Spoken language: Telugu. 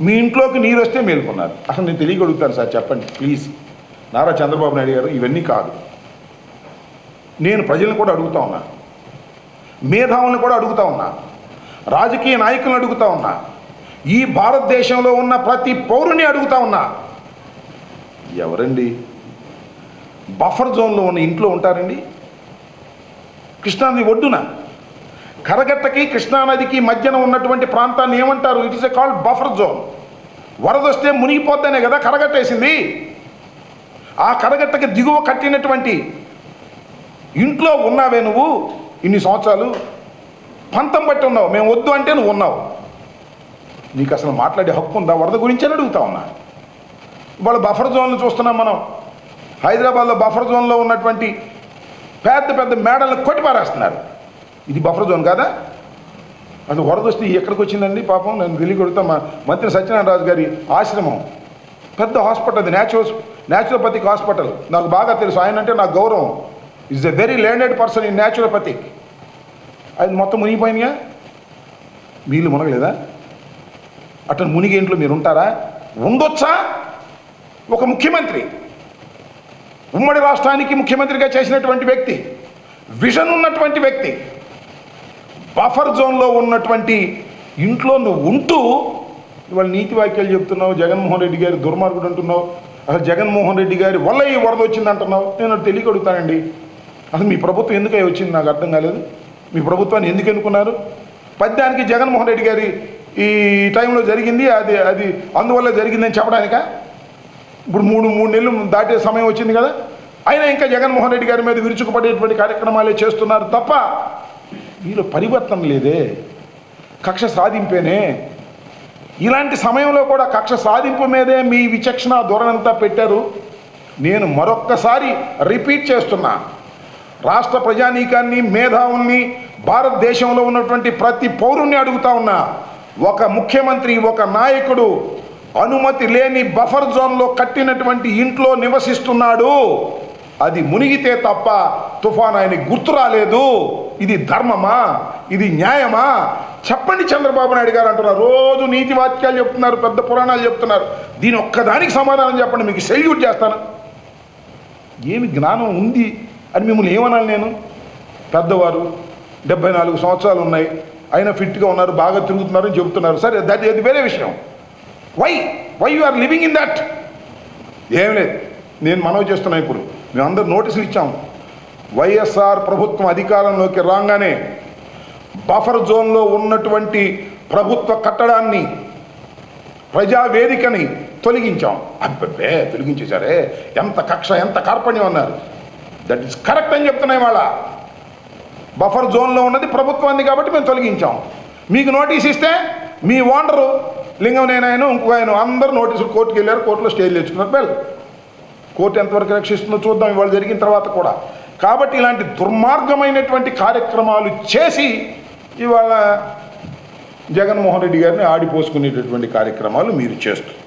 మీ ఇంట్లోకి నీరు వస్తే మేల్కొన్నారు. అసలు నేను తెలియగలుగుతాను సార్ చెప్పండి ప్లీజ్. నారా చంద్రబాబు నాయుడు గారు ఇవన్నీ కాదు. నేను ప్రజలను కూడా అడుగుతా ఉన్నా. మేధావులను కూడా అడుగుతా ఉన్నా. రాజకీయ నాయకులను అడుగుతా ఉన్నా. ఈ భారతదేశంలో ఉన్న ప్రతి పౌరుని అడుగుతా ఉన్నా. ఎవరండి? బఫర్ జోన్లో ఉన్న ఇంట్లో ఉంటారండి? కృష్ణానది ఒడ్డున. కరగట్టకి కృష్ణానదికి మధ్యన ఉన్నటువంటి ప్రాంతాన్ని ఏమంటారు? It is a called buffer zone వరదొస్తే మునిగిపోద్దనే కదా కరగట్టేసింది. ఆ కరగట్టకి దిగువ కట్టినటువంటి ఇంట్లో ఉన్నావే నువ్వు? ఇన్ని సంవత్సరాలు పంతం బట్టి ఉన్నావు. మేము వద్దు అంటే నువ్వు ఉన్నావు. నీకు అసలు మాట్లాడే హక్కు ఉందా? వరద గురించి అని అడుగుతా ఉన్నా. ఇవాళ బఫర్ జోన్లు చూస్తున్నాం మనం. హైదరాబాద్లో బఫర్ జోన్లో ఉన్నటువంటి పెద్ద పెద్ద మేడలను కొట్టి పారేస్తున్నారు ఇది బఫర్ జోన్ కాదా? అసలు వరద వస్తే ఎక్కడికి వచ్చిందండి పాపం? నేను తెలియకొడుతా మా మంత్రి సత్యనారాయణ రాజు గారి ఆశ్రమం. పెద్ద హాస్పిటల్ అది న్యాచురల్ న్యాచురోపతిక్ హాస్పిటల్. నాకు బాగా తెలుసు. ఆయన అంటే నాకు గౌరవం. Is a very landed person in naturopathic అది మొత్తం మునిగిపోయినాయా? వీళ్ళు మునగలేదా? అటు మునిగి ఇంట్లో మీరు ఉంటారా? ఉండొచ్చా? ఒక ముఖ్యమంత్రి. ఉమ్మడి రాష్ట్రానికి ముఖ్యమంత్రిగా చేసినటువంటి వ్యక్తి. విజన్ ఉన్నటువంటి వ్యక్తి. బఫర్ జోన్లో ఉన్నటువంటి ఇంట్లో నువ్వు ఉంటూ ఇవాళ నీతి వాక్యాలు చెప్తున్నావు జగన్మోహన్ రెడ్డి గారి దుర్మార్గుడు అంటున్నావు అసలు జగన్మోహన్ రెడ్డి గారి వల్ల ఈ వరద వచ్చింది అంటున్నావు నేను అది తెలియగడుగుతానండి అసలు మీ ప్రభుత్వం ఎందుకై వచ్చింది నాకు అర్థం కాలేదు. మీ ప్రభుత్వాన్ని ఎందుకు ఎన్నుకున్నారు? పద్యానికి జగన్మోహన్ రెడ్డి గారి ఈ టైంలో జరిగింది అది అది అందువల్ల జరిగిందని చెప్పడానికా? ఇప్పుడు మూడు మూడు నెలలు దాటే సమయం వచ్చింది కదా. అయినా ఇంకా జగన్మోహన్ రెడ్డి గారి మీద విరుచుకుపడేటువంటి కార్యక్రమాలే చేస్తున్నారు తప్ప వీళ్ళు పరివర్తన లేదే. కక్ష సాధింపేనే. ఇలాంటి సమయంలో కూడా కక్ష సాధింపు మీదే మీ విచక్షణ ధోరణంతా పెట్టారు. నేను మరొక్కసారి రిపీట్ చేస్తున్నా. రాష్ట్ర ప్రజానీకాన్ని మేధావుల్ని భారతదేశంలో ఉన్నటువంటి ప్రతి పౌరుణ్ణి అడుగుతా ఉన్నా. ఒక ముఖ్యమంత్రి ఒక నాయకుడు అనుమతి లేని బఫర్ జోన్లో కట్టినటువంటి ఇంట్లో నివసిస్తున్నాడు. అది మునిగితే తప్ప తుఫాన్ ఆయనకి గుర్తు రాలేదు. ఇది ధర్మమా? ఇది న్యాయమా? చెప్పండి చంద్రబాబు నాయుడు గారు అంటున్నారు. రోజు నీతి వాక్యాలు చెప్తున్నారు పెద్ద పురాణాలు చెప్తున్నారు. దీని ఒక్కదానికి సమాధానం చెప్పండి మీకు సెల్యూట్ చేస్తాను. ఏమి జ్ఞానం ఉంది అని మిమ్మల్ని ఏమనాలి నేను? పెద్దవారు డెబ్బై నాలుగు సంవత్సరాలు ఉన్నాయి. అయినా ఫిట్గా ఉన్నారు బాగా తిరుగుతున్నారు అని చెబుతున్నారు. సరే దట్ అది వేరే విషయం. Why why you are living in that ఏం లేదు. నేను మనవి చేస్తున్నా ఇప్పుడు. మేమందరూ నోటీసులు ఇచ్చాం వైఎస్ఆర్ ప్రభుత్వం అధికారంలోకి రాగానే బఫర్ జోన్లో ఉన్నటువంటి ప్రభుత్వ కట్టడాన్ని ప్రజావేదికని తొలగించాం. అబ్బే తొలగించేశారే. ఎంత కక్ష ఎంత కార్పణ్యం అన్నారు. దట్ ఈస్ కరెక్ట్ అని చెప్తున్నాయి వాళ్ళ బఫర్ జోన్లో ఉన్నది ప్రభుత్వాన్ని కాబట్టి మేము తొలగించాం. మీకు నోటీస్ ఇస్తే మీ ఓనరు లింగం నేనాయన ఇంకో ఆయన అందరూ నోటీసులు కోర్టుకు వెళ్ళారు కోర్టులో స్టేజ్ తెచ్చుకున్నారు వెల్ కోర్టు ఎంతవరకు రక్షిస్తుందో చూద్దాం. ఇవాళ జరిగిన తర్వాత కూడా కాబట్టి ఇలాంటి దుర్మార్గమైనటువంటి కార్యక్రమాలు చేసి ఇవాళ జగన్మోహన్ రెడ్డి గారిని ఆడిపోసుకునేటటువంటి కార్యక్రమాలు మీరు చేస్తున్నారు.